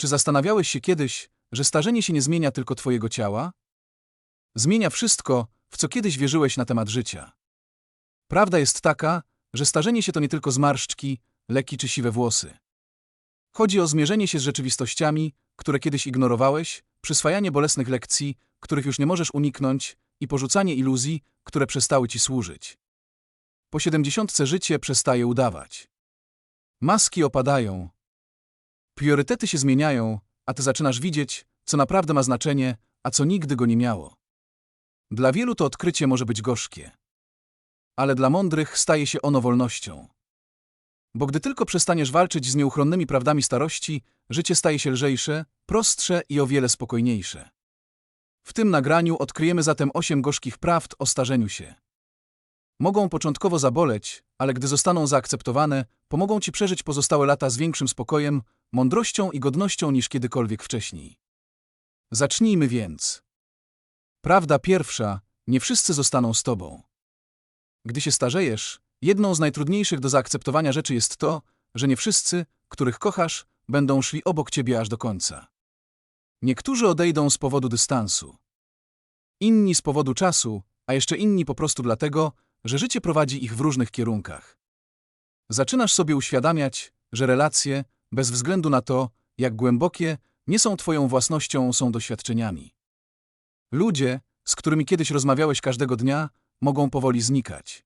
Czy zastanawiałeś się kiedyś, że starzenie się nie zmienia tylko twojego ciała? Zmienia wszystko, w co kiedyś wierzyłeś na temat życia. Prawda jest taka, że starzenie się to nie tylko zmarszczki, leki czy siwe włosy. Chodzi o zmierzenie się z rzeczywistościami, które kiedyś ignorowałeś, przyswajanie bolesnych lekcji, których już nie możesz uniknąć i porzucanie iluzji, które przestały ci służyć. Po siedemdziesiątce życie przestaje udawać. Maski opadają. Priorytety się zmieniają, a ty zaczynasz widzieć, co naprawdę ma znaczenie, a co nigdy go nie miało. Dla wielu to odkrycie może być gorzkie. Ale dla mądrych staje się ono wolnością. Bo gdy tylko przestaniesz walczyć z nieuchronnymi prawdami starości, życie staje się lżejsze, prostsze i o wiele spokojniejsze. W tym nagraniu odkryjemy zatem osiem gorzkich prawd o starzeniu się. Mogą początkowo zaboleć, ale gdy zostaną zaakceptowane, pomogą ci przeżyć pozostałe lata z większym spokojem, mądrością i godnością niż kiedykolwiek wcześniej. Zacznijmy więc. Prawda pierwsza, nie wszyscy zostaną z tobą. Gdy się starzejesz, jedną z najtrudniejszych do zaakceptowania rzeczy jest to, że nie wszyscy, których kochasz, będą szli obok ciebie aż do końca. Niektórzy odejdą z powodu dystansu. Inni z powodu czasu, a jeszcze inni po prostu dlatego, że życie prowadzi ich w różnych kierunkach. Zaczynasz sobie uświadamiać, że relacje, bez względu na to, jak głębokie, nie są twoją własnością, są doświadczeniami. Ludzie, z którymi kiedyś rozmawiałeś każdego dnia, mogą powoli znikać.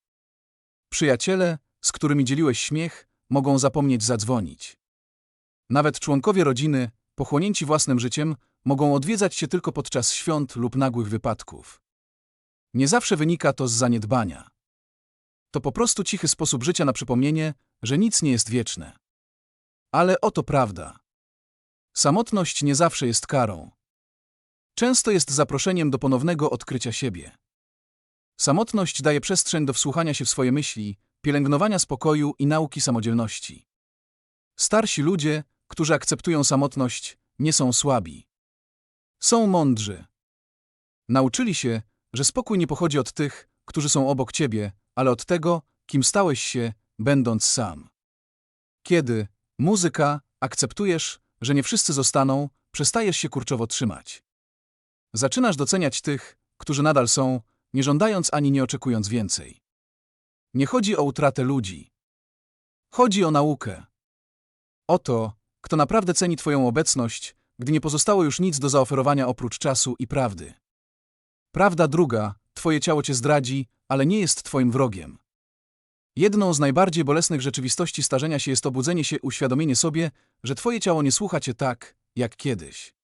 Przyjaciele, z którymi dzieliłeś śmiech, mogą zapomnieć zadzwonić. Nawet członkowie rodziny, pochłonięci własnym życiem, mogą odwiedzać się tylko podczas świąt lub nagłych wypadków. Nie zawsze wynika to z zaniedbania. To po prostu cichy sposób życia na przypomnienie, że nic nie jest wieczne. Ale oto prawda. Samotność nie zawsze jest karą. Często jest zaproszeniem do ponownego odkrycia siebie. Samotność daje przestrzeń do wsłuchania się w swoje myśli, pielęgnowania spokoju i nauki samodzielności. Starsi ludzie, którzy akceptują samotność, nie są słabi. Są mądrzy. Nauczyli się, że spokój nie pochodzi od tych, którzy są obok ciebie, ale od tego, kim stałeś się, będąc sam. Kiedy, muzyka, akceptujesz, że nie wszyscy zostaną, przestajesz się kurczowo trzymać. Zaczynasz doceniać tych, którzy nadal są, nie żądając ani nie oczekując więcej. Nie chodzi o utratę ludzi. Chodzi o naukę. O to, kto naprawdę ceni Twoją obecność, gdy nie pozostało już nic do zaoferowania oprócz czasu i prawdy. Prawda druga, Twoje ciało Cię zdradzi, ale nie jest Twoim wrogiem. Jedną z najbardziej bolesnych rzeczywistości starzenia się jest obudzenie się, uświadomienie sobie, że Twoje ciało nie słucha Cię tak, jak kiedyś.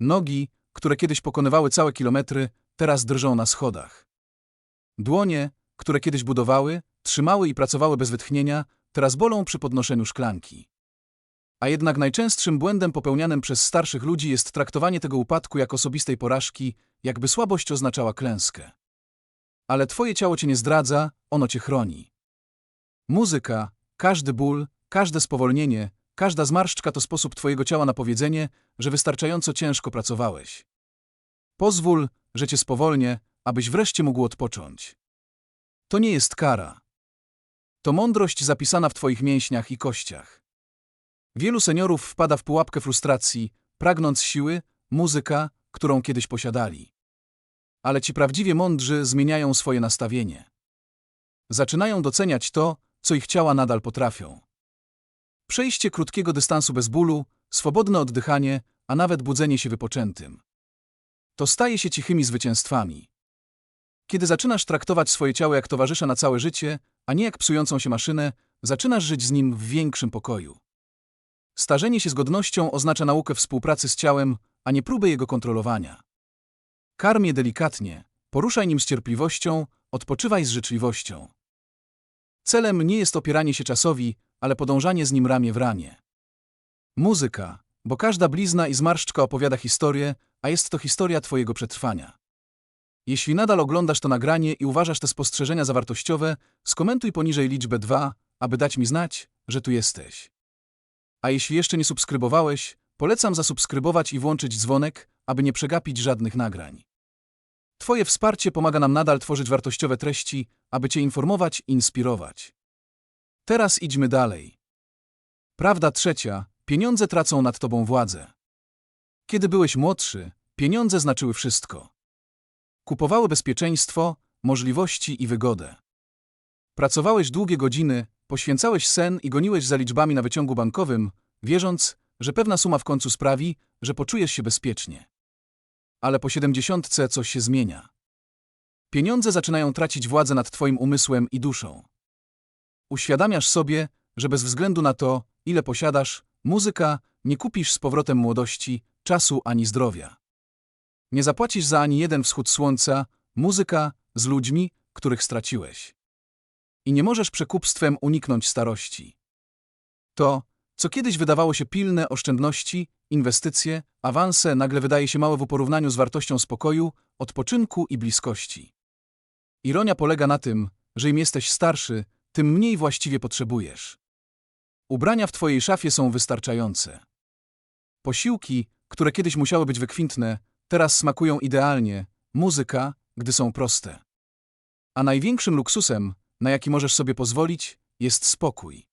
Nogi, które kiedyś pokonywały całe kilometry, teraz drżą na schodach. Dłonie, które kiedyś budowały, trzymały i pracowały bez wytchnienia, teraz bolą przy podnoszeniu szklanki. A jednak najczęstszym błędem popełnianym przez starszych ludzi jest traktowanie tego upadku jak osobistej porażki, jakby słabość oznaczała klęskę. Ale twoje ciało cię nie zdradza, ono cię chroni. Muzyka, każdy ból, każde spowolnienie, każda zmarszczka to sposób twojego ciała na powiedzenie, że wystarczająco ciężko pracowałeś. Pozwól, że cię spowolnię, abyś wreszcie mógł odpocząć. To nie jest kara. To mądrość zapisana w twoich mięśniach i kościach. Wielu seniorów wpada w pułapkę frustracji, pragnąc siły, muzyka, którą kiedyś posiadali. Ale ci prawdziwie mądrzy zmieniają swoje nastawienie. Zaczynają doceniać to, co ich ciała nadal potrafią. Przejście krótkiego dystansu bez bólu, swobodne oddychanie, a nawet budzenie się wypoczętym. To staje się cichymi zwycięstwami. Kiedy zaczynasz traktować swoje ciało jak towarzysza na całe życie, a nie jak psującą się maszynę, zaczynasz żyć z nim w większym pokoju. Starzenie się z godnością oznacza naukę współpracy z ciałem, a nie próbę jego kontrolowania. Karm je delikatnie, poruszaj nim z cierpliwością, odpoczywaj z życzliwością. Celem nie jest opieranie się czasowi, ale podążanie z nim ramię w ramię. Muzyka, bo każda blizna i zmarszczka opowiada historię, a jest to historia Twojego przetrwania. Jeśli nadal oglądasz to nagranie i uważasz te spostrzeżenia za wartościowe, skomentuj poniżej liczbę 2, aby dać mi znać, że tu jesteś. A jeśli jeszcze nie subskrybowałeś, polecam zasubskrybować i włączyć dzwonek, aby nie przegapić żadnych nagrań. Twoje wsparcie pomaga nam nadal tworzyć wartościowe treści, aby Cię informować inspirować. Teraz idźmy dalej. Prawda trzecia, pieniądze tracą nad tobą władzę. Kiedy byłeś młodszy, pieniądze znaczyły wszystko. Kupowały bezpieczeństwo, możliwości i wygodę. Pracowałeś długie godziny, poświęcałeś sen i goniłeś za liczbami na wyciągu bankowym, wierząc, że pewna suma w końcu sprawi, że poczujesz się bezpiecznie. Ale po siedemdziesiątce coś się zmienia. Pieniądze zaczynają tracić władzę nad twoim umysłem i duszą. Uświadamiasz sobie, że bez względu na to, ile posiadasz, muzyka, nie kupisz z powrotem młodości, czasu ani zdrowia. Nie zapłacisz za ani jeden wschód słońca, muzyka, z ludźmi, których straciłeś. I nie możesz przekupstwem uniknąć starości. To, co kiedyś wydawało się pilne oszczędności, inwestycje, awanse, nagle wydaje się małe w porównaniu z wartością spokoju, odpoczynku i bliskości. Ironia polega na tym, że im jesteś starszy, tym mniej właściwie potrzebujesz. Ubrania w twojej szafie są wystarczające. Posiłki, które kiedyś musiały być wykwintne, teraz smakują idealnie, muzyka, gdy są proste. A największym luksusem, na jaki możesz sobie pozwolić, jest spokój.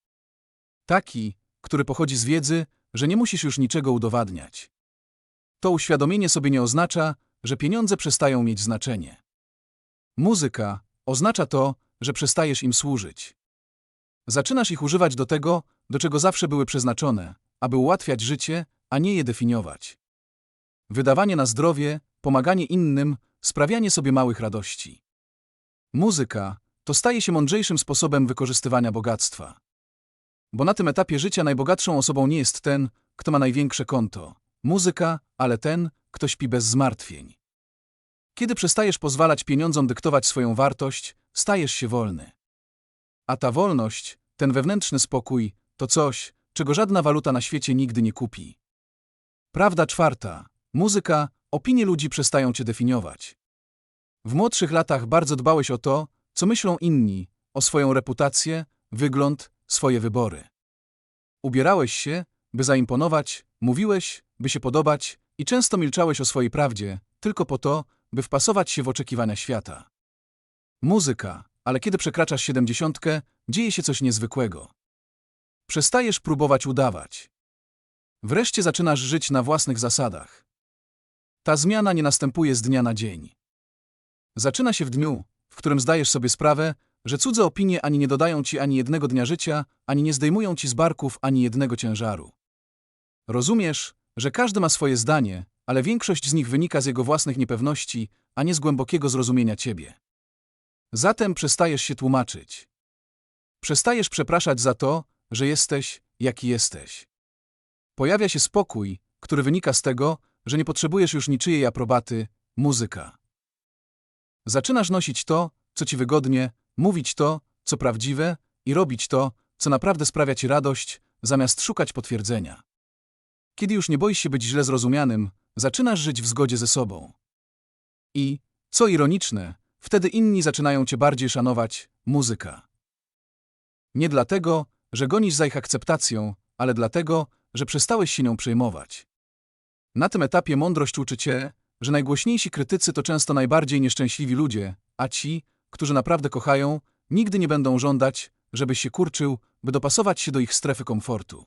Taki, który pochodzi z wiedzy, że nie musisz już niczego udowadniać. To uświadomienie sobie nie oznacza, że pieniądze przestają mieć znaczenie. Muzyka oznacza to, że przestajesz im służyć. Zaczynasz ich używać do tego, do czego zawsze były przeznaczone, aby ułatwiać życie, a nie je definiować. Wydawanie na zdrowie, pomaganie innym, sprawianie sobie małych radości. Muzyka to staje się mądrzejszym sposobem wykorzystywania bogactwa. Bo na tym etapie życia najbogatszą osobą nie jest ten, kto ma największe konto, muzyka, ale ten, kto śpi bez zmartwień. Kiedy przestajesz pozwalać pieniądzom dyktować swoją wartość, stajesz się wolny. A ta wolność, ten wewnętrzny spokój, to coś, czego żadna waluta na świecie nigdy nie kupi. Prawda czwarta. Muzyka, opinie ludzi przestają cię definiować. W młodszych latach bardzo dbałeś o to, co myślą inni, o swoją reputację, wygląd, swoje wybory. Ubierałeś się, by zaimponować, mówiłeś, by się podobać i często milczałeś o swojej prawdzie, tylko po to, by wpasować się w oczekiwania świata. Muzyka, ale kiedy przekraczasz siedemdziesiątkę, dzieje się coś niezwykłego. Przestajesz próbować udawać. Wreszcie zaczynasz żyć na własnych zasadach. Ta zmiana nie następuje z dnia na dzień. Zaczyna się w dniu, w którym zdajesz sobie sprawę, że cudze opinie ani nie dodają ci ani jednego dnia życia, ani nie zdejmują ci z barków ani jednego ciężaru. Rozumiesz, że każdy ma swoje zdanie, ale większość z nich wynika z jego własnych niepewności, a nie z głębokiego zrozumienia ciebie. Zatem przestajesz się tłumaczyć. Przestajesz przepraszać za to, że jesteś, jaki jesteś. Pojawia się spokój, który wynika z tego, że nie potrzebujesz już niczyjej aprobaty, muzyka. Zaczynasz nosić to, co ci wygodnie, mówić to, co prawdziwe i robić to, co naprawdę sprawia ci radość, zamiast szukać potwierdzenia. Kiedy już nie boisz się być źle zrozumianym, zaczynasz żyć w zgodzie ze sobą. I, co ironiczne, wtedy inni zaczynają cię bardziej szanować, muzyka. Nie dlatego, że gonisz za ich akceptacją, ale dlatego, że przestałeś się nią przejmować. Na tym etapie mądrość uczy cię, że najgłośniejsi krytycy to często najbardziej nieszczęśliwi ludzie, a ci, którzy naprawdę kochają, nigdy nie będą żądać, żebyś się kurczył, by dopasować się do ich strefy komfortu.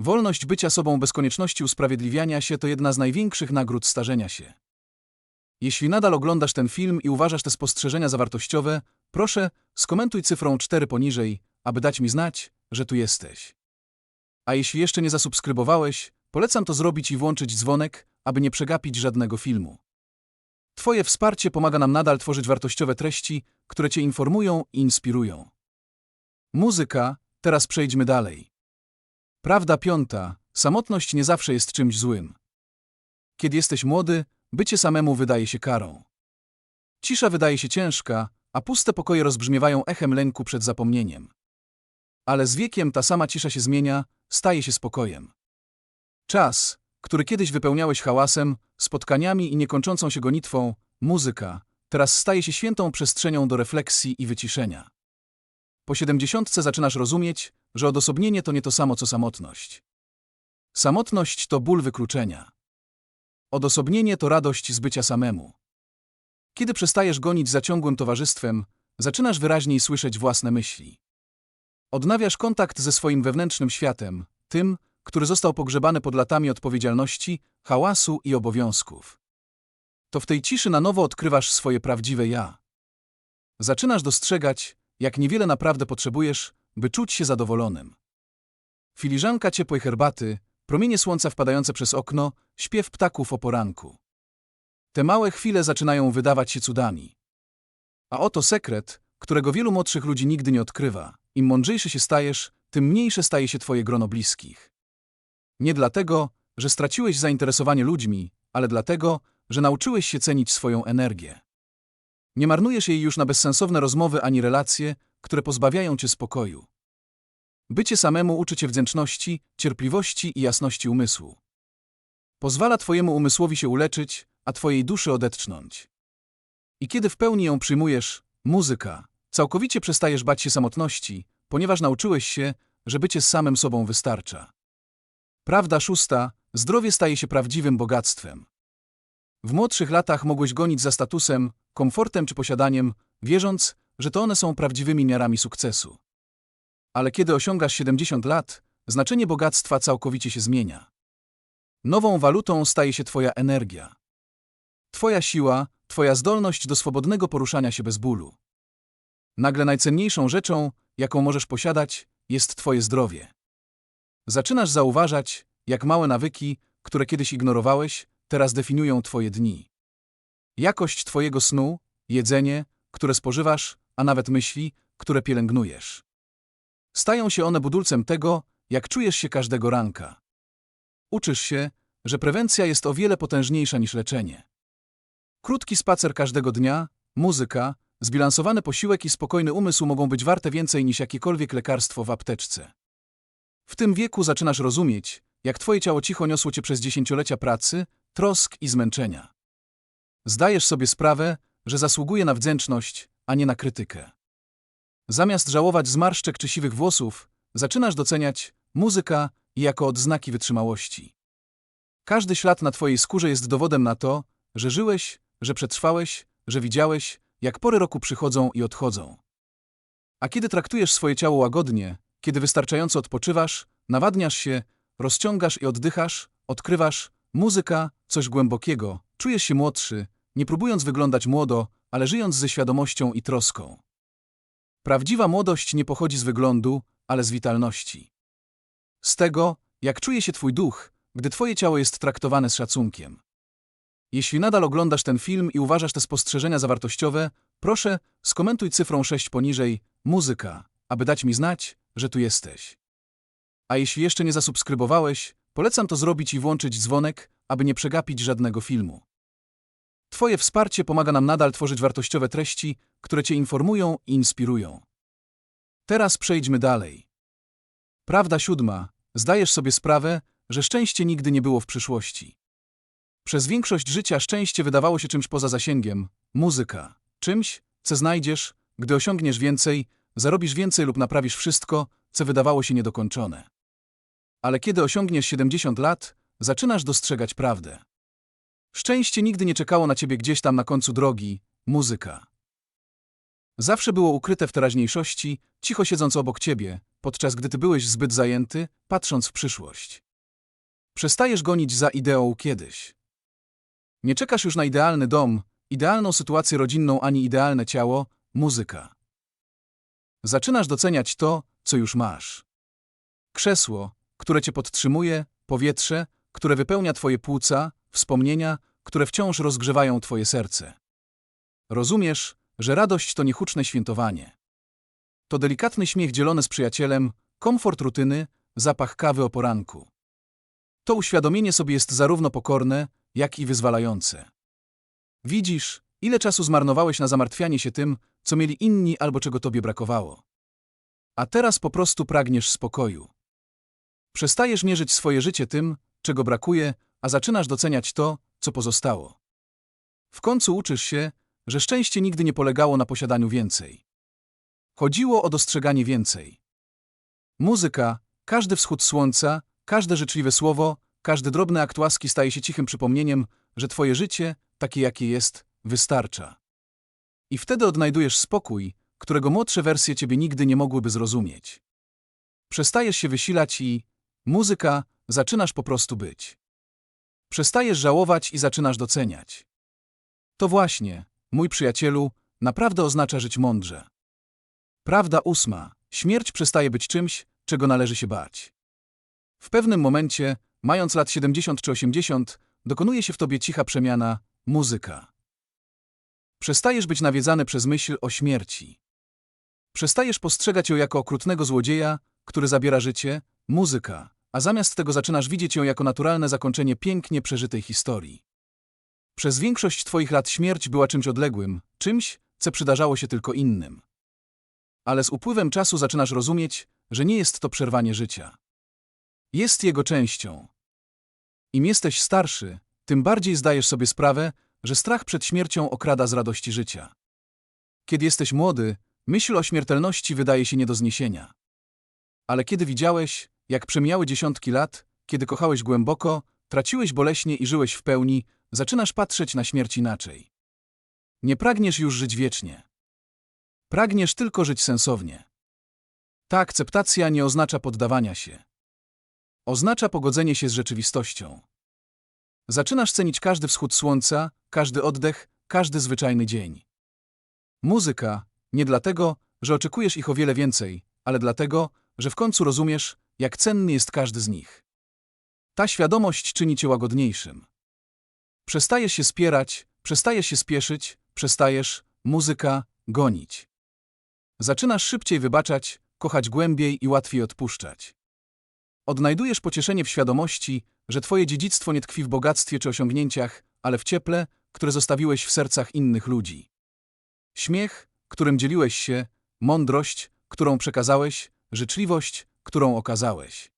Wolność bycia sobą bez konieczności usprawiedliwiania się to jedna z największych nagród starzenia się. Jeśli nadal oglądasz ten film i uważasz te spostrzeżenia za wartościowe, proszę, skomentuj cyfrą 4 poniżej, aby dać mi znać, że tu jesteś. A jeśli jeszcze nie zasubskrybowałeś, polecam to zrobić i włączyć dzwonek, aby nie przegapić żadnego filmu. Twoje wsparcie pomaga nam nadal tworzyć wartościowe treści, które Cię informują i inspirują. Muzyka, teraz przejdźmy dalej. Prawda piąta, samotność nie zawsze jest czymś złym. Kiedy jesteś młody, bycie samemu wydaje się karą. Cisza wydaje się ciężka, a puste pokoje rozbrzmiewają echem lęku przed zapomnieniem. Ale z wiekiem ta sama cisza się zmienia, staje się spokojem. Czas, który kiedyś wypełniałeś hałasem, spotkaniami i niekończącą się gonitwą, muzyka, teraz staje się świętą przestrzenią do refleksji i wyciszenia. Po siedemdziesiątce zaczynasz rozumieć, że odosobnienie to nie to samo co samotność. Samotność to ból wykluczenia. Odosobnienie to radość z bycia samemu. Kiedy przestajesz gonić za ciągłym towarzystwem, zaczynasz wyraźniej słyszeć własne myśli. Odnawiasz kontakt ze swoim wewnętrznym światem, tym, który został pogrzebany pod latami odpowiedzialności, hałasu i obowiązków. To w tej ciszy na nowo odkrywasz swoje prawdziwe ja. Zaczynasz dostrzegać, jak niewiele naprawdę potrzebujesz, by czuć się zadowolonym. Filiżanka ciepłej herbaty, promienie słońca wpadające przez okno, śpiew ptaków o poranku. Te małe chwile zaczynają wydawać się cudami. A oto sekret, którego wielu młodszych ludzi nigdy nie odkrywa. Im mądrzejszy się stajesz, tym mniejsze staje się twoje grono bliskich. Nie dlatego, że straciłeś zainteresowanie ludźmi, ale dlatego, że nauczyłeś się cenić swoją energię. Nie marnujesz jej już na bezsensowne rozmowy ani relacje, które pozbawiają cię spokoju. Bycie samemu uczy cię wdzięczności, cierpliwości i jasności umysłu. Pozwala twojemu umysłowi się uleczyć, a twojej duszy odetchnąć. I kiedy w pełni ją przyjmujesz, muzyka, całkowicie przestajesz bać się samotności, ponieważ nauczyłeś się, że bycie samym sobą wystarcza. Prawda szósta, zdrowie staje się prawdziwym bogactwem. W młodszych latach mogłeś gonić za statusem, komfortem czy posiadaniem, wierząc, że to one są prawdziwymi miarami sukcesu. Ale kiedy osiągasz 70 lat, znaczenie bogactwa całkowicie się zmienia. Nową walutą staje się Twoja energia. Twoja siła, Twoja zdolność do swobodnego poruszania się bez bólu. Nagle najcenniejszą rzeczą, jaką możesz posiadać, jest Twoje zdrowie. Zaczynasz zauważać, jak małe nawyki, które kiedyś ignorowałeś, teraz definiują Twoje dni. Jakość Twojego snu, jedzenie, które spożywasz, a nawet myśli, które pielęgnujesz. Stają się one budulcem tego, jak czujesz się każdego ranka. Uczysz się, że prewencja jest o wiele potężniejsza niż leczenie. Krótki spacer każdego dnia, muzyka, zbilansowany posiłek i spokojny umysł mogą być warte więcej niż jakiekolwiek lekarstwo w apteczce. W tym wieku zaczynasz rozumieć, jak twoje ciało cicho niosło cię przez dziesięciolecia pracy, trosk i zmęczenia. Zdajesz sobie sprawę, że zasługuje na wdzięczność, a nie na krytykę. Zamiast żałować zmarszczek czy siwych włosów, zaczynasz doceniać muzyka jako odznaki wytrzymałości. Każdy ślad na twojej skórze jest dowodem na to, że żyłeś, że przetrwałeś, że widziałeś, jak pory roku przychodzą i odchodzą. A kiedy traktujesz swoje ciało łagodnie, kiedy wystarczająco odpoczywasz, nawadniasz się, rozciągasz i oddychasz, odkrywasz muzyka, coś głębokiego, czujesz się młodszy, nie próbując wyglądać młodo, ale żyjąc ze świadomością i troską. Prawdziwa młodość nie pochodzi z wyglądu, ale z witalności. Z tego, jak czuje się twój duch, gdy twoje ciało jest traktowane z szacunkiem. Jeśli nadal oglądasz ten film i uważasz te spostrzeżenia za wartościowe, proszę, skomentuj cyfrą 6 poniżej muzyka, aby dać mi znać, że tu jesteś. A jeśli jeszcze nie zasubskrybowałeś, polecam to zrobić i włączyć dzwonek, aby nie przegapić żadnego filmu. Twoje wsparcie pomaga nam nadal tworzyć wartościowe treści, które Cię informują i inspirują. Teraz przejdźmy dalej. Prawda siódma. Zdajesz sobie sprawę, że szczęście nigdy nie było w przyszłości. Przez większość życia szczęście wydawało się czymś poza zasięgiem, muzyka, czymś, co znajdziesz, gdy osiągniesz więcej, zarobisz więcej lub naprawisz wszystko, co wydawało się niedokończone. Ale kiedy osiągniesz 70 lat, zaczynasz dostrzegać prawdę. Szczęście nigdy nie czekało na ciebie gdzieś tam na końcu drogi, muzyka. Zawsze było ukryte w teraźniejszości, cicho siedząc obok ciebie, podczas gdy ty byłeś zbyt zajęty, patrząc w przyszłość. Przestajesz gonić za ideą kiedyś. Nie czekasz już na idealny dom, idealną sytuację rodzinną ani idealne ciało, muzyka. Zaczynasz doceniać to, co już masz. Krzesło, które cię podtrzymuje, powietrze, które wypełnia twoje płuca, wspomnienia, które wciąż rozgrzewają twoje serce. Rozumiesz, że radość to niehuczne świętowanie. To delikatny śmiech dzielony z przyjacielem, komfort rutyny, zapach kawy o poranku. To uświadomienie sobie jest zarówno pokorne, jak i wyzwalające. Widzisz, ile czasu zmarnowałeś na zamartwianie się tym, co mieli inni albo czego tobie brakowało. A teraz po prostu pragniesz spokoju. Przestajesz mierzyć swoje życie tym, czego brakuje, a zaczynasz doceniać to, co pozostało. W końcu uczysz się, że szczęście nigdy nie polegało na posiadaniu więcej. Chodziło o dostrzeganie więcej. Muzyka, każdy wschód słońca, każde życzliwe słowo, każdy drobny akt łaski staje się cichym przypomnieniem, że twoje życie, takie jakie jest, wystarcza. I wtedy odnajdujesz spokój, którego młodsze wersje ciebie nigdy nie mogłyby zrozumieć. Przestajesz się wysilać i, muzyka, zaczynasz po prostu być. Przestajesz żałować i zaczynasz doceniać. To właśnie, mój przyjacielu, naprawdę oznacza żyć mądrze. Prawda ósma. Śmierć przestaje być czymś, czego należy się bać. W pewnym momencie, mając lat 70 czy 80, dokonuje się w tobie cicha przemiana muzyka. Przestajesz być nawiedzany przez myśl o śmierci. Przestajesz postrzegać ją jako okrutnego złodzieja, który zabiera życie, muzyka, a zamiast tego zaczynasz widzieć ją jako naturalne zakończenie pięknie przeżytej historii. Przez większość twoich lat śmierć była czymś odległym, czymś, co przydarzało się tylko innym. Ale z upływem czasu zaczynasz rozumieć, że nie jest to przerwanie życia. Jest jego częścią. Im jesteś starszy, tym bardziej zdajesz sobie sprawę, że strach przed śmiercią okrada z radości życia. Kiedy jesteś młody, myśl o śmiertelności wydaje się nie do zniesienia. Ale kiedy widziałeś, jak przemijały dziesiątki lat, kiedy kochałeś głęboko, traciłeś boleśnie i żyłeś w pełni, zaczynasz patrzeć na śmierć inaczej. Nie pragniesz już żyć wiecznie. Pragniesz tylko żyć sensownie. Ta akceptacja nie oznacza poddawania się. Oznacza pogodzenie się z rzeczywistością. Zaczynasz cenić każdy wschód słońca, każdy oddech, każdy zwyczajny dzień. Muzyka nie dlatego, że oczekujesz ich o wiele więcej, ale dlatego, że w końcu rozumiesz, jak cenny jest każdy z nich. Ta świadomość czyni cię łagodniejszym. Przestajesz się spierać, przestajesz się spieszyć, przestajesz, muzyka, gonić. Zaczynasz szybciej wybaczać, kochać głębiej i łatwiej odpuszczać. Odnajdujesz pocieszenie w świadomości, że twoje dziedzictwo nie tkwi w bogactwie czy osiągnięciach, ale w cieple, które zostawiłeś w sercach innych ludzi. Śmiech, którym dzieliłeś się, mądrość, którą przekazałeś, życzliwość, którą okazałeś.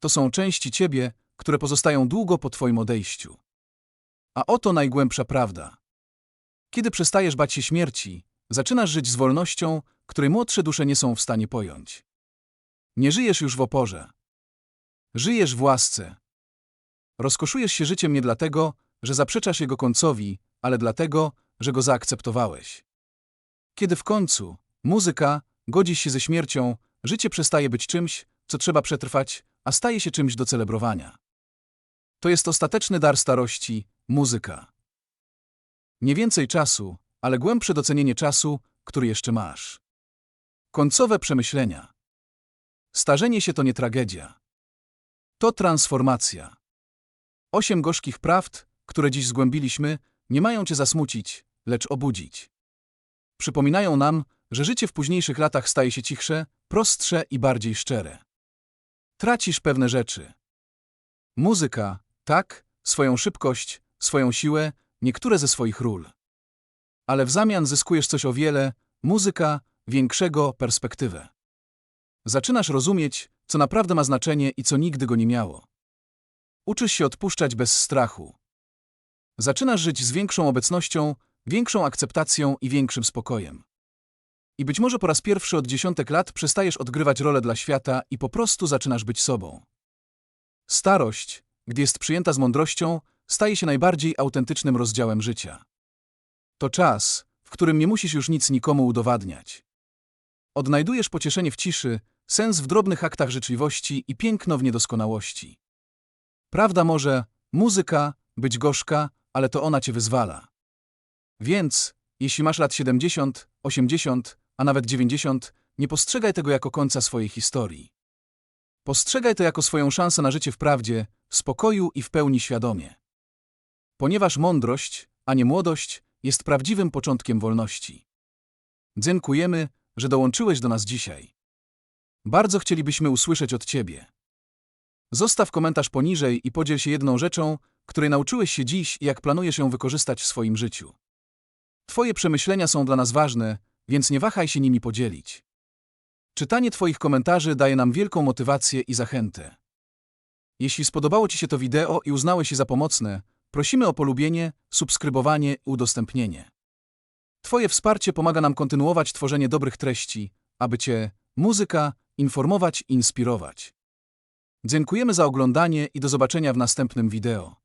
To są części ciebie, które pozostają długo po twoim odejściu. A oto najgłębsza prawda. Kiedy przestajesz bać się śmierci, zaczynasz żyć z wolnością, której młodsze dusze nie są w stanie pojąć. Nie żyjesz już w oporze. Żyjesz w łasce. Rozkoszujesz się życiem nie dlatego, że zaprzeczasz jego końcowi, ale dlatego, że go zaakceptowałeś. Kiedy w końcu muzyka godzi się ze śmiercią, życie przestaje być czymś, co trzeba przetrwać, a staje się czymś do celebrowania. To jest ostateczny dar starości, muzyka. Nie więcej czasu, ale głębsze docenienie czasu, który jeszcze masz. Końcowe przemyślenia. Starzenie się to nie tragedia. To transformacja. Osiem gorzkich prawd, które dziś zgłębiliśmy, nie mają cię zasmucić, lecz obudzić. Przypominają nam, że życie w późniejszych latach staje się cichsze, prostsze i bardziej szczere. Tracisz pewne rzeczy. Muzyka, tak, swoją szybkość, swoją siłę, niektóre ze swoich ról. Ale w zamian zyskujesz coś o wiele, muzyka, większego, perspektywę. Zaczynasz rozumieć, co naprawdę ma znaczenie i co nigdy go nie miało. Uczysz się odpuszczać bez strachu. Zaczynasz żyć z większą obecnością, większą akceptacją i większym spokojem. I być może po raz pierwszy od dziesiątek lat przestajesz odgrywać rolę dla świata i po prostu zaczynasz być sobą. Starość, gdy jest przyjęta z mądrością, staje się najbardziej autentycznym rozdziałem życia. To czas, w którym nie musisz już nic nikomu udowadniać. Odnajdujesz pocieszenie w ciszy, sens w drobnych aktach życzliwości i piękno w niedoskonałości. Prawda może, muzyka, być gorzka, ale to ona cię wyzwala. Więc, jeśli masz lat 70, 80, a nawet 90, nie postrzegaj tego jako końca swojej historii. Postrzegaj to jako swoją szansę na życie w prawdzie, w spokoju i w pełni świadomie. Ponieważ mądrość, a nie młodość, jest prawdziwym początkiem wolności. Dziękujemy, że dołączyłeś do nas dzisiaj. Bardzo chcielibyśmy usłyszeć od Ciebie. Zostaw komentarz poniżej i podziel się jedną rzeczą, której nauczyłeś się dziś i jak planujesz ją wykorzystać w swoim życiu. Twoje przemyślenia są dla nas ważne, więc nie wahaj się nimi podzielić. Czytanie Twoich komentarzy daje nam wielką motywację i zachętę. Jeśli spodobało Ci się to wideo i uznałeś je za pomocne, prosimy o polubienie, subskrybowanie i udostępnienie. Twoje wsparcie pomaga nam kontynuować tworzenie dobrych treści, aby Cię, muzyka, informować i inspirować. Dziękujemy za oglądanie i do zobaczenia w następnym wideo.